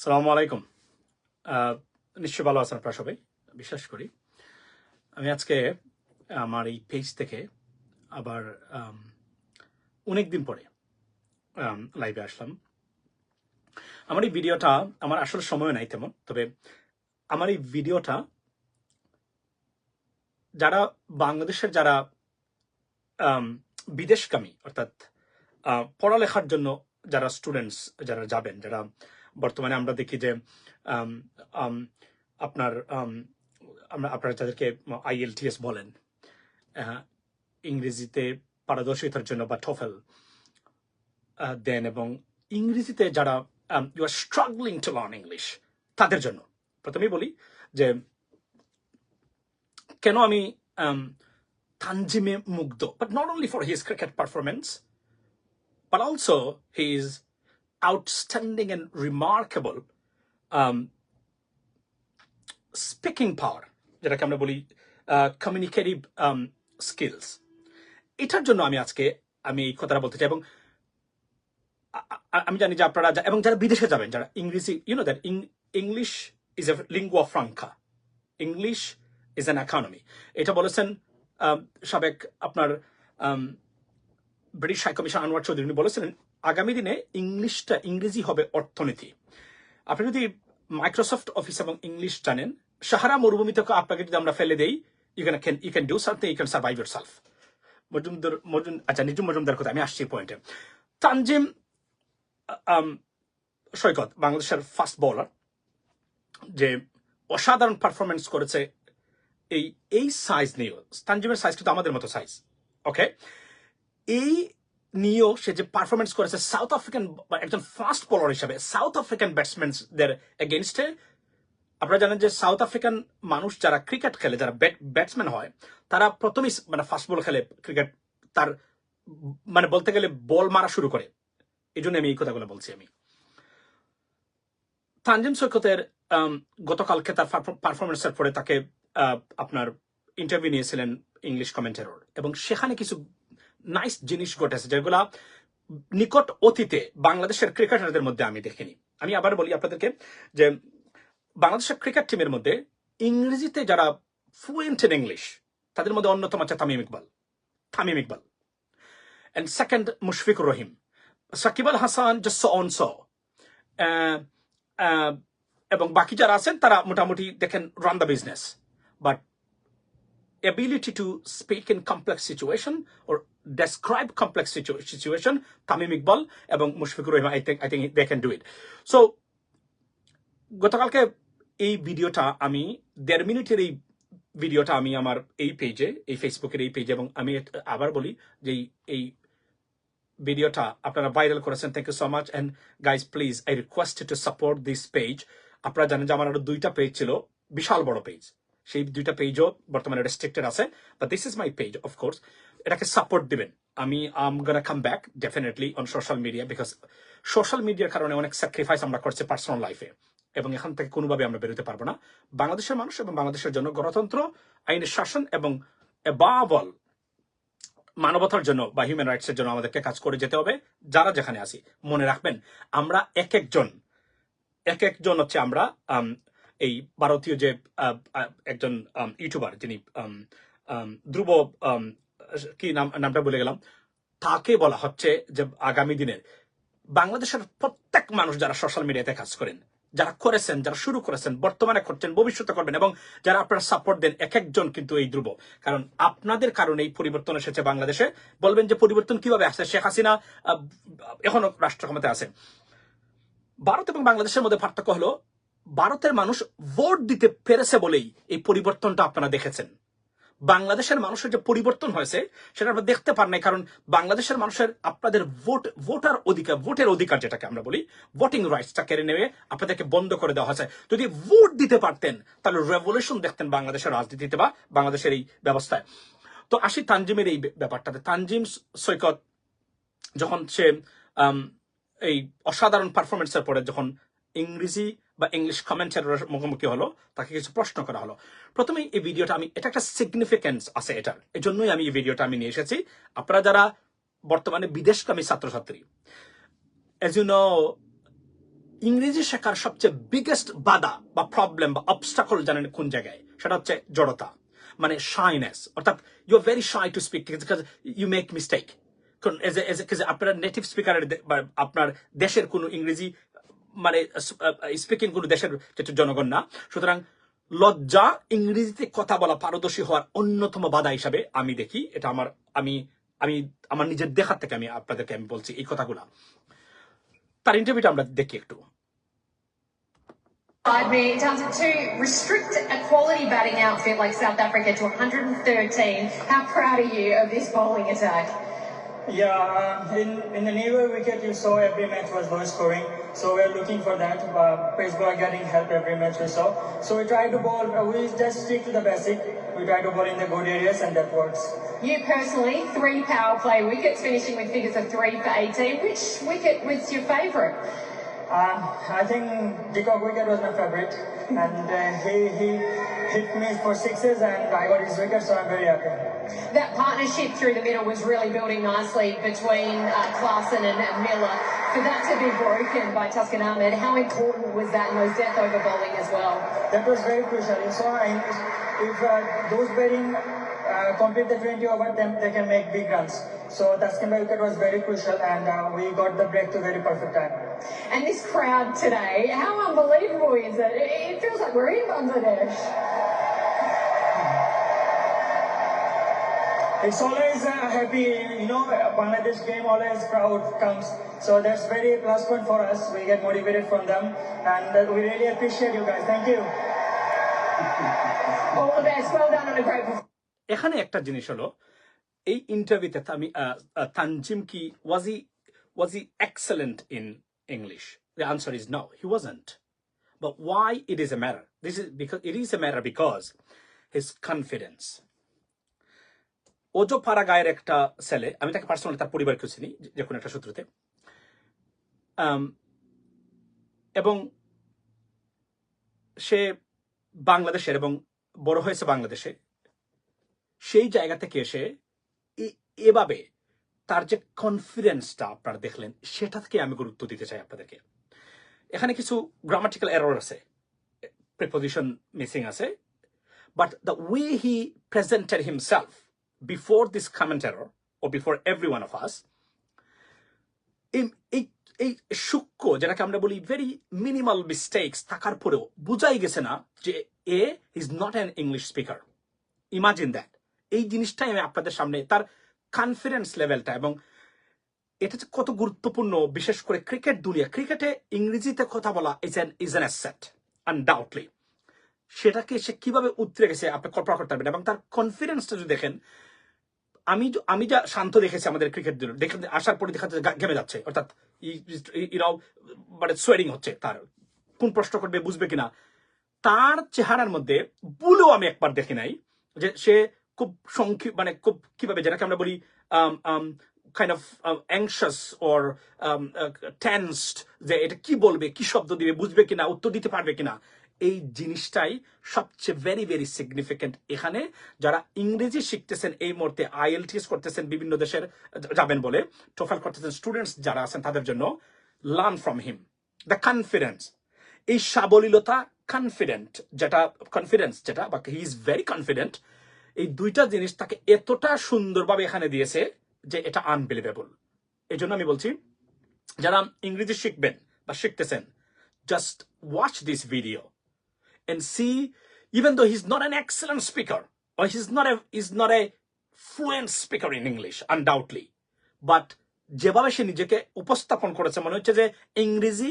সালামু আলাইকুম। নিশ্চয় ভালো আছেন আপনারা সবাই বিশ্বাস করি। আমি আজকে আমার এই পেজ থেকে আবার অনেক দিন পরে লাইভে আসলাম। আমার এই ভিডিওটা আমার আসলে সময় নাই তেমন তবে আমার এই ভিডিওটা যারা বাংলাদেশের যারা আম, বিদেশগামী অর্থাৎ পড়ালেখার জন্য যারা স্টুডেন্টস যারা যাবেন যারা বর্তমানে আমরা দেখি যে আপনার আম, আমরা আপনারা যাদেরকে আইএলটিএস বলেন ইংরেজিতে পারদর্শিতার জন্য বা টফেল দেন এবং ইংরেজিতে যারা you are struggling to learn English তাদের জন্য। প্রথমেই বলি যে কেন আমি তানজিমে মুগ্ধ? But not only for his cricket performance but also his outstanding and remarkable um, speaking power যেটাকে আমরা বলি কমিউনিকেটিভ স্কিলস এটার জন্য আমি আজকে আমি এই কথাটা বলতে চাই এবং আমি জানি যে আপনারা এবং যারা বিদেশে যাবেন যারা ইংরেজি you know that English is a lingua franca English is an economy এটা বলেছেন আম, সাবেক আপনার আম, British high commission Anwar Choudhury বলেছিলেন, আগামী দিনে ইংলিশটা, ইংরেজি হবে অর্থনীতি। আপনি যদি মাইক্রোসফট অফিস এবং ইংলিশ জানেন সাহারা মরুভূমি থেকে আপনাকে যদি আমরা ফেলে দেই you can can you can do something you can survive yourself Majumdar, মজুম আচ্ছা নিজুম মজুমদার কথা আমি আসছি পয়েন্টে তানজিম সৈকত, বাংলাদেশের ফাস্ট বোলার যে অসাধারণ পারফরমেন্স করেছে, এই এই সাইজ নিয়েও। তানজিমের সাইজ কিন্তু আমাদের মতো সাইজ ওকে এই নিয়েও সে যে পারফরমেন্স করেছে সাউথ আফ্রিকান একজন ফাস্ট বোলার হিসাবে সাউথ আফ্রিকান ব্যাটসম্যানদের এগেনস্টে আপনারা জানেন যে সাউথ আফ্রিকান মানুষ যারা ক্রিকেট খেলে, যারা ব্যাটসম্যান হয়, তারা প্রথমেই মানে ফাস্ট বল খেলে ক্রিকেট তার মানে বলতে গেলে বল মারা শুরু করে। এই জন্য আমি এই কথাগুলো বলছি আমি। তানজিম সৈকতের গতকালকে তার পারফরমেন্সের পরে তাকে আপনার ইন্টারভিউ নিয়েছিলেন ইংলিশ কমেন্টেরর এবং সেখানে কিছু নাইস জিনিস ঘটেছে, যেগুলা নিকট অতীতে বাংলাদেশের ক্রিকেটারদের মধ্যে আমি দেখিনি। আমি আবার বলি আপনাদেরকে যে বাংলাদেশের ক্রিকেট টিমের মধ্যে ইংরেজিতে যারা ফ্লুয়েন্ট ইন ইংলিশ তাদের মধ্যে অন্যতম আছে Tamim Iqbal. Tamim Iqbal. And second Mushfiqur Rahim. Shakib Al Hasan just on স এবং বাকি যারা আছেন, তারা মোটামুটি দেখেন run the business but ability to speak in complex situation or describe complex situ- situation Tamim Iqbal এবং Mushfiqur Rahim I think I think they can do it so গতকালকে এই ভিডিওটা আমি, দেড় মিনিটের এই ভিডিওটা আমি আমার এই পেজে এই ফেসবুকের এই পেজে এবং আমি আবার বলি যে এই ভিডিওটা আপনারা ভাইরাল করেছেন thank you so much and guys please I request to support this page আপনারা জানেন যে আমার আরও দুইটা পেজ ছিল, বিশাল বড় পেজ সেই দুইটা পেজও বর্তমানে রেস্ট্রিক্টেড আছে but this is my page of course এটাকে সাপোর্ট দিবেন। আমি আম gonna come back definitely on social media because social মিডিয়ার কারণে অনেক স্যাক্রিফাইস আমরা করছি পার্সোনাল লাইফে এবং এখান থেকে কোনোভাবে আমরা বেরোতে পারব না। বাংলাদেশের মানুষ এবং বাংলাদেশের জন্য গণতন্ত্র আইনের শাসন এবং বাবল মানবতার জন্য বা হিউম্যান রাইটস এর জন্য আমাদেরকে কাজ করে যেতে হবে যারা যেখানে আছি। মনে রাখবেন আমরা এক একজন এক একজন হচ্ছে আমরা আম, এই ভারতীয় যে একজন ইউটিউবার যিনি ধ্রুব কি নাম, নামটা বলে গেলাম। তাকে বলা হচ্ছে যে আগামী দিনের বাংলাদেশের প্রত্যেক মানুষ যারা সোশ্যাল মিডিয়াতে কাজ করেন, যারা করেছেন, যারা শুরু করেছেন, বর্তমানে করছেন, ভবিষ্যতে করবেন এবং যারা আপনারা সাপোর্ট দেন এক একজন কিন্তু এই ধ্রুব। কারণ আপনাদের কারণে এই পরিবর্তন এসেছে বাংলাদেশে। বলবেন যে পরিবর্তন কীভাবে আসছে? শেখ হাসিনা এখনও রাষ্ট্র ক্ষমতায় আছেন। ভারত এবং বাংলাদেশের মধ্যে পার্থক্য হলো ভারতের মানুষ ভোট দিতে পেরেছে বলেই এই পরিবর্তনটা আপনারা দেখেছেন। বাংলাদেশের মানুষের যে পরিবর্তন হয়েছে, সেটা আপনারা দেখতে পান নাই, কারণ বাংলাদেশের মানুষের আপনাদের ভোট, ভোটার অধিকার, ভোটের অধিকার যেটাকে আমরা বলি ভোটিং রাইটসটা কেড়ে নেবে, আপনাদেরকে বন্ধ করে দেওয়া হয়েছে। যদি ভোট দিতে পারতেন, তাহলে রেভলিউশন দেখতেন বাংলাদেশের রাজনীতিতে বা বাংলাদেশের এই ব্যবস্থায়। তো আসি তানজিমের এই ব্যাপারটাতে। তানজিম সৈকত, যখন সে এই অসাধারণ পারফরমেন্সের পরে যখন ইংরেজি বা ইংলিশ কমেন্টের মুখোমুখি হলো, তাকে কিছু প্রশ্ন করা হলো। প্রথমে এই ভিডিওটা আমি, এটা একটা সিগনিফিকেন্স আছে এটার। এই জন্যই আমি এই ভিডিওটা আমি নিয়ে এসেছি। আপনারা যারা বর্তমানে বিদেশগামী ছাত্রছাত্রী এজ ইউ নো ইংরেজি শেখার সবচেয়ে বিগেস্ট বাধা বা প্রবলেম বা অবস্টাকল জানেন কোন জায়গায়? সেটা হচ্ছে জড়তা মানে শাইনেস অর্থাৎ you are very shy to speak you make mistake আপনার নেটিভ স্পিকারের আপনার দেশের কোনো ইংরেজি মানে স্পিকিং কোনো দেশের জনগণ না সুতরাং লজ্জা ইংরেজিতে কথা বলা পারদর্শী হওয়ার অন্যতম বাধা হিসাবে আমি দেখি এটা আমার আমি আমি আমার নিজের দেখার থেকে আমি আপনাদেরকে আমি বলছি এই কথাগুলা তার ইন্টারভিউটা আমরা দেখি একটু Beside me, down to restrict a quality batting outfit like South Africa to 113. How proud are you of this bowling attack? Yeah, uh, in, in the Neva wicket, you saw every match was low scoring. So we're looking for that. Uh, bowler getting help every match we saw. So we try to bowl, uh, we just stick to the basic. We try to bowl in the good areas and that works. You personally, three power play wickets, finishing with figures of three for 18. Which wicket was your favourite? Uh, I think Dickok wicket was my favorite. And uh, he, he hit me for sixes and I got his wicket, so I'm very happy. That partnership through the middle was really building nicely between uh, Clarkson and, and Miller. For that to be broken by Tuscan Ahmed, how important was that in those death over bowling as well? That was very crucial. You saw in- if uh, those batting uh, complete the 20 over, then they can make big runs. So Tuscan wicket was very crucial and uh, we got the break to very perfect time. And this crowd today, how unbelievable is it? It, it feels like we're in Bangladesh. It's always uh, happy, you know, Bangladesh game always crowd comes. So that's very plus point for us. We get motivated from them and uh, we really appreciate you guys. Thank you. All the best. Well done on a great performance. এখানে একটা জিনিস হলো এই ইন্টারভিউতে আমি তানজিম কি was E was he excellent in English the answer is no he wasn't but why it is a matter this is because it is a matter because his confidence ওজো পাড়া গায়ের একটা ছেলে আমি তাকে পার্সোনালি তার পরিবারকে চিনি, যে- কোনো একটা সূত্রতে এবং সে বাংলাদেশের এবং বড় হয়েছে বাংলাদেশে, সেই জায়গা থেকে এসে এভাবে তার যে কনফিডেন্সটা আপনারা দেখলেন, সেটা থেকে আমি গুরুত্ব দিতে চাই আপনাদেরকে। এখানে কিছু গ্রামাটিক্যাল এরর আছে। প্রিপোজিশন মিসিং আছে। But the way he presented himself before this comment error or before every one of us এই সূক্ষ্ম, যেটাকে আমরা বলি ভেরি মিনিমাল মিস্টেকস থাকার পরেও বুঝাই গেছে না যে এ is not an English speaker imagine that এই জিনিসটাই আমি আপনাদের সামনে, তার কনফিডেন্স লেভেলটা এবং এটা যে কত গুরুত্বপূর্ণ, বিশেষ করে ক্রিকেট দুনিয়া। ক্রিকেটে ইংরেজিতে কথা বলা is an is an asset undoubtedly সেটাকে সে কীভাবে উতরে গেছে, আপনি কল্পনা করতে পারবেন এবং তার কনফিডেন্সটা যদি দেখেন, আমি আমি যা শান্ত দেখেছি আমাদের ক্রিকেট দেখে আসার পরে দেখা যাচ্ছে ঘেমে যাচ্ছে, অর্থাৎ ইরাও মানে সোয়েরিং হচ্ছে তার। কোন প্রশ্ন করবে, বুঝবে কিনা? তার চেহারার মধ্যে ভুলেও আমি একবার দেখি নাই যে সে খুব সংক্ষিপ্ত মানে খুব কীভাবে যেটাকে আমরা বলি kind of anxious or tensed যে এটা কি বলবে, কি শব্দ দিবে, বুঝবে কিনা, উত্তর দিতে পারবে কিনা, এই জিনিসটাই সবচেয়ে ভেরি ভেরি সিগনিফিকেন্ট এখানে যারা ইংরেজি শিখতেছেন এই মুহূর্তে আইএলটিএস করতেছেন বিভিন্ন দেশের, যাবেন বলে টোফেল করতেছেন স্টুডেন্টস যারা আছেন তাদের জন্য learn from him the confidence এই সাবলীলতা কনফিডেন্ট যেটা কনফিডেন্স যেটা, বা হি ইজ ভেরি কনফিডেন্ট এই দুইটা জিনিস তাকে এতটা সুন্দরভাবে এখানে দিয়েছে যে এটা আনবিলিভেবল এই জন্য আমি বলছি যারা ইংরেজি শিখবেন বা শিখতেছেন just watch this video and see, even though he's not an excellent speaker, or he's not a he's not a fluent speaker in English, undoubtedly, যেভাবে সে নিজেকে উপস্থাপন করেছে মনে হচ্ছে যে ইংরেজি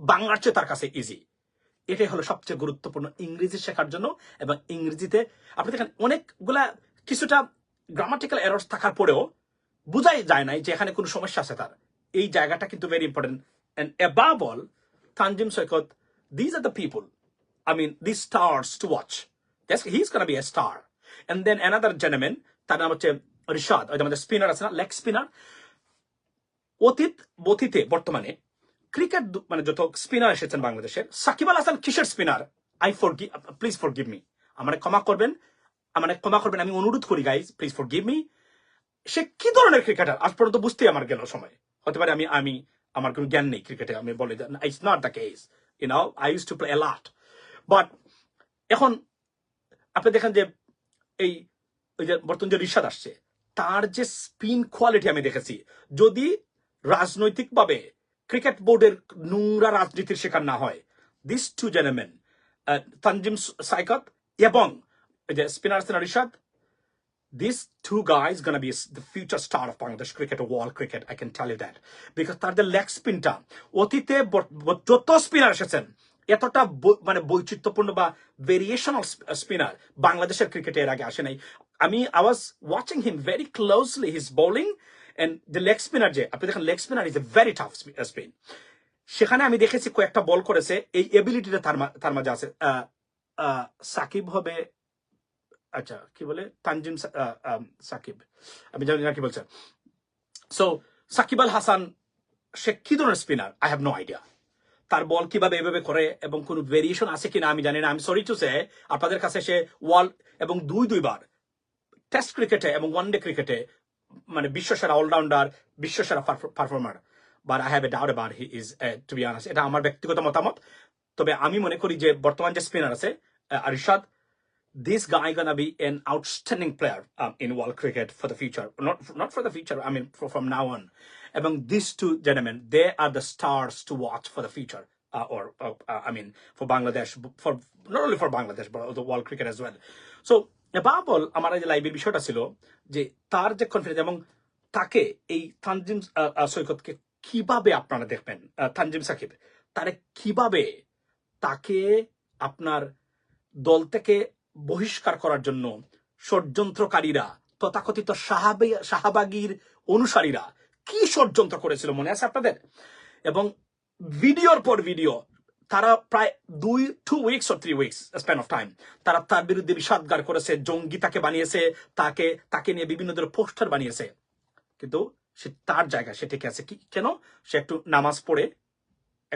বাংলার চেয়ে তার কাছে ইজি এটাই হলো সবচেয়ে গুরুত্বপূর্ণ ইংরেজি শেখার জন্য এবং ইংরেজিতে আপনি দেখেন অনেকগুলা কিছুটা গ্রামাটিক্যাল এরর্স থাকার পরেও বোঝাই যায় নাই যে এখানে কোনো সমস্যা আছে তার। এই জায়গাটা কিন্তু very important and above all Tanzim Saikat these are the people I mean, these stars to watch. Yes, he's going to be a তার নাম হচ্ছে ওই আমাদের স্পিনার আছে না লেগ স্পিনার অতীত বতীতে বর্তমানে ক্রিকেট মানে যত স্পিনার এসেছেন বাংলাদেশের, সাকিব আল হাসান কিসের spinner I for please forgive me আমার ক্ষমা করবেন, আমার ক্ষমা করবেন, আমি অনুরোধ করি guys please forgive me সে কি ধরনের ক্রিকেটার আজ পর্যন্ত বুঝতেই আমার গেল সময়। হতে পারে আমি আমি, আমার কোনো জ্ঞান নেই ক্রিকেটে আমি বলি it's not the case you know I used to play lot but এখন আপনি দেখেন যে এই, ওই যে বর্তমান যে রিশাদ আসছে, তার যে স্পিন কোয়ালিটি আমি দেখেছি, যদি রাজনৈতিকভাবে ক্রিকেট বোর্ডের নোংরা রাজনীতির শিকার না হয় দিস টু জেনেমেন তানজিম সাইকত এবং spinner Cena Rishad these two guys gonna be the future star of Bangladesh cricket or world cricket. I can tell you that because তার যে লেগ স্পিনটা অতীতে ব- ব- যত স্পিনার এসেছেন, এতটা ব- মানে বৈচিত্র্যপূর্ণ বা ভেরিয়েশনাল স্পিনার বাংলাদেশের ক্রিকেটে এর আগে আসে নাই আমি I was watching him very closely his bowling and the leg spinner যে, আপনি দেখেন leg spinner is a very tough spin সেখানে আমি দেখেছি কয়েকটা বল করেছে, এই এবিলিটিটা তার তার মাঝে আছে। সাকিব হবে আচ্ছা কি বলে? তানজিম সাকিব। আমি জানি না কি বলছেন সো সাকিব আল হাসান, সে কি ধরনের spinner I have no idea তার বল কীভাবে এভাবে করে এবং কোন ভেরিয়েশন আছে কিনা আমি জানি না। আমি সরি টু সে আপনাদের কাছে সে ওয়ার্ল্ড এবং দুই, দুইবার টেস্ট ক্রিকেটে এবং ওয়ান ডে ক্রিকেটে মানে বিশ্বসেরা allrounder বিশ্বসেরা performer but I have a doubt about he is to be honours এটা আমার ব্যক্তিগত মতামত তবে আমি মনে করি যে বর্তমান যে স্পিনার আছে আরিশাদ this guy gonna be an outstanding player um, in world cricket for the future. Not not for the future. I mean, for, from now on. Among these two gentlemen, they are the stars to watch for the future. Uh, or uh, uh, I mean, for Bangladesh, for not only for Bangladesh but the world cricket as well. So all, আমার যে লাইভের বিষয়টা ছিল যে তার যে confidence এবং তাকে এই তানজিম সৈকতকে কীভাবে আপনারা দেখবেন? তানজিম সাকিব তারে কীভাবে তাকে আপনার দল থেকে বহিষ্কার করার জন্য ষড়যন্ত্রকারীরা তথাকথিত শাহাবাগীর অনুসারীরা কি ষড়যন্ত্র করেছিল মনে আছে আপনাদের? এবং ভিডিওর পর ভিডিও তারা প্রায় দুই two weeks O three weeks span of time তারা তার বিরুদ্ধে বিষাদগার করেছে, জঙ্গি তাকে বানিয়েছে, তাকে তাকে নিয়ে বিভিন্ন ধরনের পোস্টার বানিয়েছে। কিন্তু সে তার জায়গা সে ঠিক আছে। কি, কেন? সে একটু নামাজ পড়ে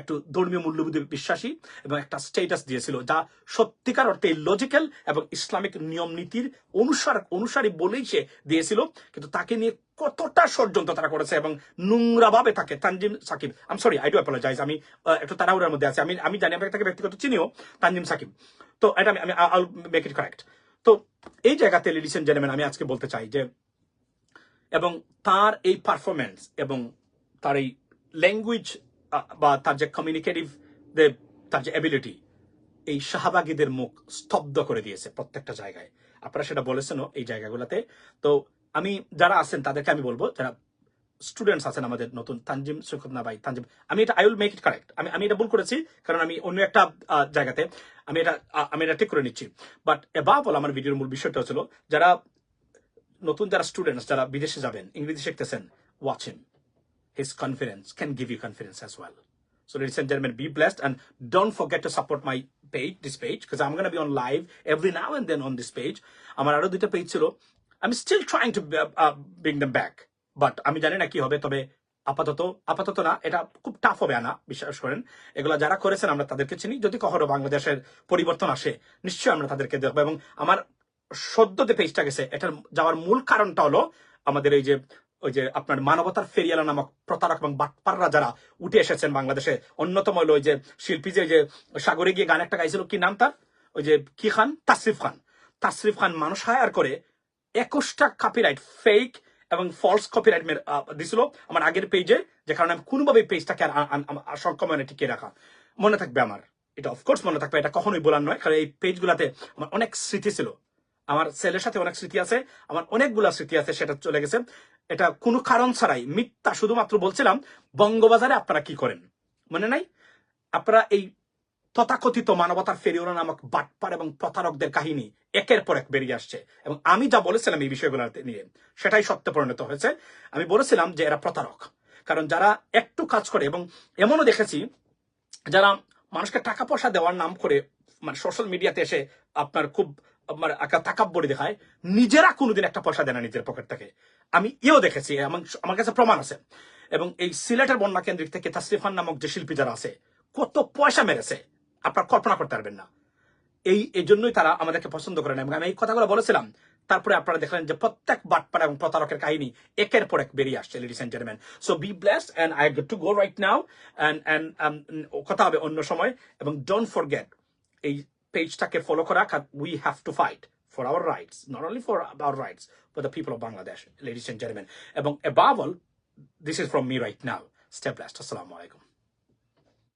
একটু ধর্মীয় মূল্যবোধে বিশ্বাসী এবং একটা স্টেটাস দিয়েছিল যা সত্যিকার অর্থে লজিক্যাল এবং ইসলামিক নিয়ম নীতির অনুসার, অনুসারী বলেই সে দিয়েছিল। কিন্তু তাকে নিয়ে কতটা ষড়যন্ত্র তারা করেছে এবং নোংরা ভাবে তাকে Tanzim Shakib um sorry I do apologize আমি একটু তাড়াহুড়ার মধ্যে আছি। আমি আমি জানি, আমি তাকে ব্যক্তিগত চিনিও, তানজিম সাকিব। তো এটা আমি আই মেক ইট কারেক্ট তো এই জায়গাতে লেডিস এন্ড জেন্টলম্যান আমি আজকে বলতে চাই যে, এবং তার এই পারফরমেন্স এবং তার এই ল্যাঙ্গুয়েজ বা তার যে কমিউনিকেটিভ তার যে অ্যাবিলিটি এই শাহবাগীদের মুখ স্তব্ধ করে দিয়েছে প্রত্যেকটা জায়গায়। আপনারা সেটা বলেছেনও এই জায়গাগুলোতে। তো আমি, যারা আছেন, তাদেরকে আমি বলব, যারা স্টুডেন্টস আছেন আমাদের নতুন, তানজিম সৈকত না ভাই তানজিম, আমি এটা I will make it correct আমি আমি এটা ভুল করেছি, কারণ আমি অন্য একটা জায়গাতে, আমি এটা আমি এটা ঠিক করে নিচ্ছি। বাট এবার বল আমার ভিডিওর মূল বিষয়টা ছিল যারা নতুন, যারা স্টুডেন্টস যারা বিদেশে যাবেন, ইংরেজি শিখতেছেন watch his confidence can give you confidence as well. So, ladies and gentlemen, be blessed and don't forget to support my page, this page, because I'm going to be on live every now and then on this page. I'm still trying to uh, uh, bring them back, but আমি জানি না কি হবে তবে আপাতত আপাতত না এটা খুব টাফ হবে আনা বিশ্বাস করেন এগুলা যারা করেছেন আমরা তাদেরকে চিনি যদি কখনো বাংলাদেশের পরিবর্তন আসে নিশ্চয়ই আমরা তাদেরকে দেখব এবং আমার সদ্য যে পেজটা গেছে এটার যাওয়ার মূল কারণটা হলো আমাদের এই যে ওই যে আপনার মানবতার ফেরিয়ালা নামক প্রতারক এবং বাটপাররা যারা উঠে এসেছেন বাংলাদেশে, অন্যতম হলো ওই যে শিল্পী যে, ওই যে সাগরে গিয়ে গান একটা গাইছিল, কি নাম তার? ওই যে কি খান? তাসরিফ খান। তাসরিফ খান মানুষ হায়ার করে একুশটা কপিরাইট ফেক এবং ফলস কপিরাইট দিছিল আমার আগের পেজে যে কারণে আমি কোনোভাবে পেজটাকে আর, আ- আ- টিকিয়ে রাখা। মনে থাকবে আমার। এটা অফকোর্স মনে থাকবে, এটা কখনোই বলার নয় কারণ এই পেজগুলাতে আমার অনেক স্মৃতি ছিল। আমার ছেলের সাথে অনেক স্মৃতি আছে, আমার অনেকগুলা স্মৃতি আছে, সেটা চলে গেছে। এটা কোনো কারণ ছাড়াই, মিথ্যা শুধুমাত্র বলছিলাম, বঙ্গবাজারে আপনারা কি করেন? মনে নাই? আপনারা এই তথাকথিত মানবতার ফেরিওরা নামক বাটপার এবং প্রতারকদের কাহিনী একের পর এক বেরিয়ে আসছে। এবং আমি যা বলেছিলাম এই বিষয়গুলো নিয়ে, সেটাই সত্য পরিণত হয়েছে। আমি বলেছিলাম যে এরা প্রতারক। কারণ যারা একটু কাজ করে, এবং এমনও দেখেছি, যারা মানুষকে টাকা পয়সা দেওয়ার নাম করে মানে সোশ্যাল মিডিয়াতে এসে আপনার খুব মানে তাকাব্বরি দেখায়, নিজেরা কোনোদিন একটা পয়সা দেয় না নিজের পকেট থেকে আমি এও দেখেছি আমার- কাছে প্রমাণ আছে। এবং এই সিলেটের বন্যা কেন্দ্রিক থেকে তাসরিফান নামক যে শিল্পী যারা আছে, কত পয়সা মেরেছে, আপনার কল্পনা করতে পারবেন না। এই এই জন্যই তারা আমাদেরকে পছন্দ করেন এবং আমি এই কথাগুলো বলেছিলাম, তারপরে আপনারা দেখলেন যে প্রত্যেক বাটপাড়া এবং প্রতারকের কাহিনী একের পর এক বেরিয়ে আসছে ladies and gentleman so be blessed and I get to go right now and and কথা হবে অন্য সময়। এবং ডোন্ট ফরগেট এই পেজটাকে ফলো করা we have to fight for our rights, not only for our rights, but the people of Bangladesh, ladies and gentlemen. এবং above all, this is from me right now. Stay blessed. Assalamu alaikum.